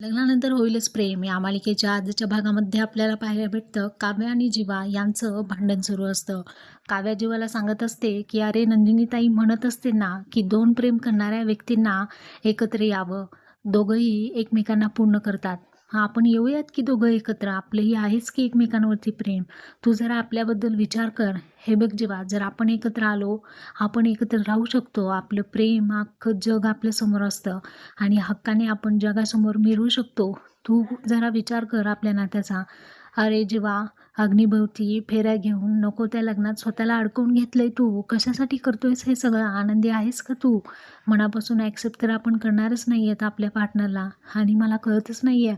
लग्नानंतर होईलच प्रेम. या मालिकेच्या आजच्या भागामध्ये आपल्याला पाहायला भेटतं काव्या आणि जीवा यांचं भांडण सुरू असतं. काव्या जीवाला सांगत असते की अरे नंदिनीताई म्हणत असते ना की दोन प्रेम करणाऱ्या व्यक्तींना एकत्र यावं. दोघंही एकमेकांना पूर्ण करतात. हा आपण येऊयात की दोघं एकत्र? आपलंही आहेच की एकमेकांवरती प्रेम? तू जरा आपल्याबद्दल विचार कर. हे बघ जेव्हा जर आपण एकत्र आलो आपण एकत्र राहू शकतो. आपलं प्रेम अख्खं जग आपल्यासमोर असतं आणि हक्काने आपण जगासमोर मिळवू शकतो. तू जरा विचार कर आपल्या नात्याचा. अरे जीवा अग्निभोवती फेऱ्या घेऊन नको त्या लग्नात स्वतःला अडकवून घेतलंय तू. कशासाठी करतोयस हे सगळं? आनंदी आहेस का तू? मनापासून ॲक्सेप्ट तर आपण करणारच नाही आहेत आपल्या पार्टनरला आणि मला कळतच नाही आहे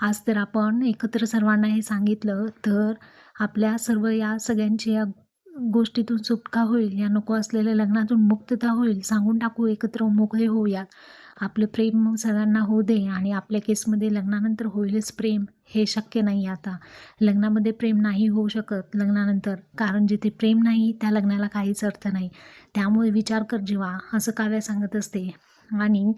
आज तर आपण एकत्र सर्वांना हे सांगितलं तर आपल्या सर्व या सगळ्यांची या गोष्टीतून सुटका होईल या नको असलेल्या लग्नातून मुक्तता होईल सांगून टाकू एकत्र मोकळे होऊयात आपलं प्रेम सगळ्यांना होऊ दे आणि आपल्या केसमध्ये लग्नानंतर होईलच प्रेम हे शक्य नाही आता. लग्नामध्ये प्रेम नाही होऊ शकत लग्नानंतर कारण जिथे प्रेम नाही त्या लग्नाला काहीच अर्थ नाही. त्यामुळे विचार कर जेव्हा असं काव्या सांगत असते. आणि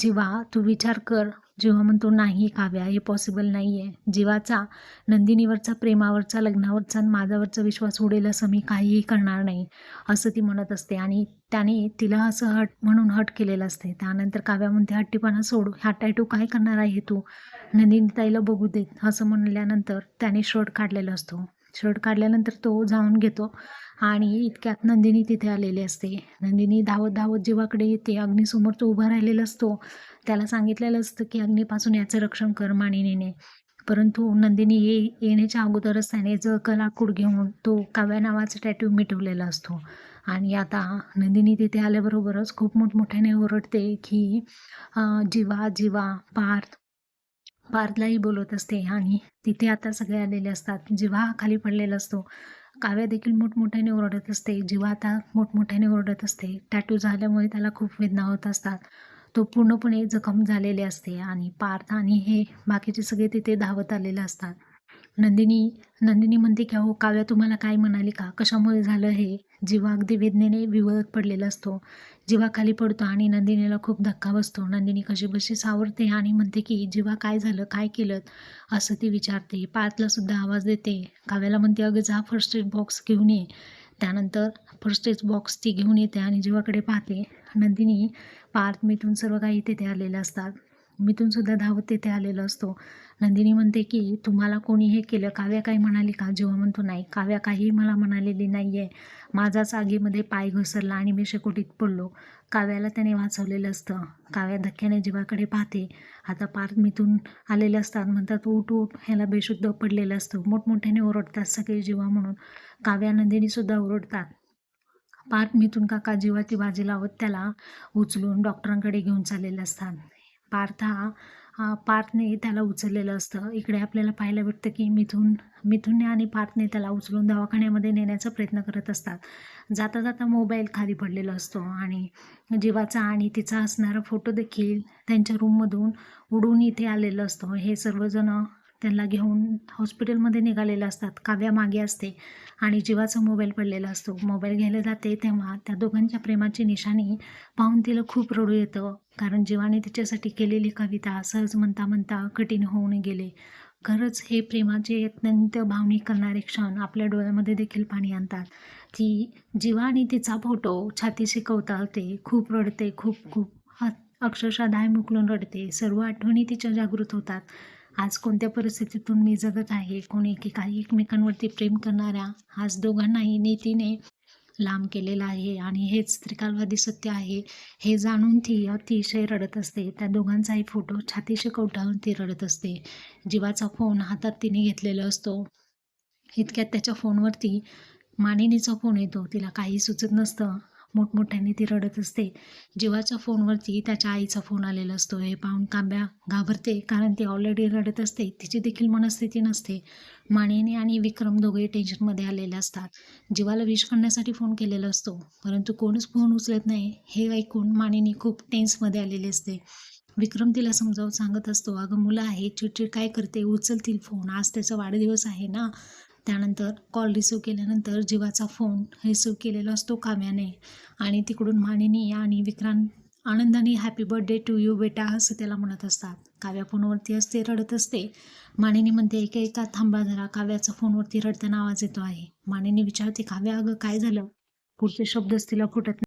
जेव्हा तू विचार कर जेव्हा म्हणतो नाही काव्या हे पॉसिबल नाही आहे जीवाचा नंदिनीवरचा प्रेमावरचा लग्नावरचा आणि माझ्यावरचा विश्वास उडेल असं मी काहीही करणार नाही असं ती म्हणत असते. आणि त्याने तिला असं हट म्हणून हट केलेलं असते. त्यानंतर काव्या म्हणते हट्टीपणा सोड. ह्या टॅटू काय करणार आहे तू? नंदिनी ताईला बघू देत. असं म्हणल्यानंतर त्याने शर्ट काढलेला असतो. शर्ट काढल्यानंतर तो जाऊन घेतो. आणि इतक्यात नंदिनी तिथे आलेली असते. नंदिनी धावत धावत जीवाकडे येते. अग्नीसमोर तो उभा राहिलेला असतो. त्याला सांगितलेलं असतं की अग्नीपासून याचं रक्षण कर मानिनीने. परंतु नंदिनी ये येण्याच्या अगोदरच त्याने जळकं लाकूड घेऊन तो काव्या नावाचा टॅटू मिटवलेला असतो. आणि आता नंदिनी तिथे आल्याबरोबरच खूप मोठमोठ्याने ओरडते की जीवा जीवा पार्थ पार्थलाही बोलत असते आणि तिथे आता सगळे आलेले असतात. जिव्हा खाली पडलेला असतो. काव्या देखील मोठमोठ्याने ओरडत असते. जिव्हा आता मोठमोठ्याने ओरडत असते. टॅटू झाल्यामुळे त्याला खूप वेदना होत असतात. तो पूर्णपणे जखम झालेले असते आणि पार्थ आणि हे बाकीचे सगळे तिथे धावत आलेले असतात. नंदिनी नंदिनी म्हणते की अहो काव्या तुम्हाला काय म्हणाली का? कशामुळे झालं हे? जीवा अगदी वेदनेने विवळत पडलेला असतो जीवा खाली पडतो आणि नंदिनीला खूप धक्का बसतो नंदिनी कशी बशी सावरते आणि म्हणते की जीवा काय झालं काय केलं? असं ती विचारते. पार्थला सुद्धा आवाज देते. काव्याला म्हणते अगं जा फर्स्ट एड बॉक्स घेऊन ये. त्यानंतर फर्स्ट एड बॉक्स ती घेऊन येते आणि जीवाकडे पाहते नंदिनी पार्थ मिथून सर्व काही तिथे आलेले असतात. मिथूनसुद्धा धावत तिथे आलेला असतो. नंदिनी म्हणते की तुम्हाला कोणी हे केलं? काव्या काही म्हणाली का? जेव्हा म्हणतो नाही काव्या काही मला म्हणालेली नाही आहे माझाच आगीमध्ये पाय घसरला आणि मी शेकोटीत पडलो. काव्याला त्याने वाचवलेलं असतं. काव्या धक्क्याने जीवाकडे पाहते. आता पार्थ मिथून आलेले असतात. म्हणतात उठ उठ ह्याला बेशुद्ध पडलेलं असतं. मोठमोठ्याने ओरडतात सगळे जीवा म्हणून. काव्या नंदिनीसुद्धा ओरडतात. पार्थ मिथून काका जीवाची बाजी लावत त्याला उचलून डॉक्टरांकडे घेऊन चाललेले असतात. पार्थ हा पार्थने त्याला उचललेलं असतं. इकडे आपल्याला पाहायला भेटतं की मिथून मिथुनने आणि पार्थने त्याला उचलून दवाखान्यामध्ये नेण्याचा प्रयत्न करत असतात. जाता जाता मोबाईल खाली पडलेला असतो आणि जीवाचा आणि तिचा असणारा फोटो देखील त्यांच्या रूममधून उडून इथे आलेलं असतं. हे सर्वजण त्यांना घेऊन हॉस्पिटलमध्ये निघालेले असतात काव्या मागे असते आणि जीवाचा मोबाईल पडलेला असतो. मोबाईल घ्यायला जाते तेव्हा त्या दोघांच्या प्रेमाची निशाणी पाहून तिला खूप रडू येतं. कारण जीवाने तिच्यासाठी केलेली कविता सहज म्हणता म्हणता कठीण होऊन गेले. खरंच हे प्रेमाचे अत्यंत भावनिक करणारे क्षण आपल्या डोळ्यामध्ये देखील पाणी आणतात. ती जीवा आणि तिचा फोटो छाती शिकवता खूप रडते खूप खूप अक्षरशः दाय मुकलून रडते. सर्व आठवणी तिच्या जागृत होतात. आज कोणत्या परिस्थितीतून मी जगत आहे? कोणी की काही एकमेकांवरती प्रेम करणाऱ्या आज दोघांनाही नीतीने लांब केलेला आहे आणि हेच त्रिकालवादी सत्य आहे. हे जाणून ती अतिशय रडत असते. त्या दोघांचाही फोटो छातीशी कवटाळून ती रडत असते. जीवाचा फोन हातात तिने घेतलेला असतो. इतक्यात त्याच्या फोनवरती मानिनीचा फोन येतो. तिला काही सुचत नसतं. मोठमोठ्याने ती रडत असते. जीवाच्या फोनवरती त्याच्या आईचा फोन आलेला असतो. हे पाहून कांब्या घाबरते कारण ती ऑलरेडी रडत असते. तिची देखील मनस्थिती नसते. माणिनी आणि विक्रम दोघे टेन्शनमध्ये आलेले असतात. जीवाला विश करण्यासाठी फोन केलेला असतो. परंतु कोणच फोन उचलत नाही. हे ऐकून माणिनी खूप टेन्समध्ये आलेली असते. विक्रम तिला समजावून सांगत असतो अगं मुलं आहे चिडचिड काय करते? उचलतील फोन आज त्याचा वाढदिवस आहे ना? त्यानंतर कॉल रिसिव्ह केल्यानंतर जीवाचा फोन रिसिव्ह केलेला असतो काव्याने आणि तिकडून मानिनी आणि विक्रांत आनंदाने हॅपी बर्थडे टू यू बेटा असं त्याला म्हणत असतात. काव्या फोनवरती असते रडत असते. मानिनी म्हणते एका एका थांबा जरा काव्याचा फोनवरती रडताना आवाज येतो आहे. मानिनी विचारते काव्या अगं काय झालं? पुढचे शब्दच तिला फुटत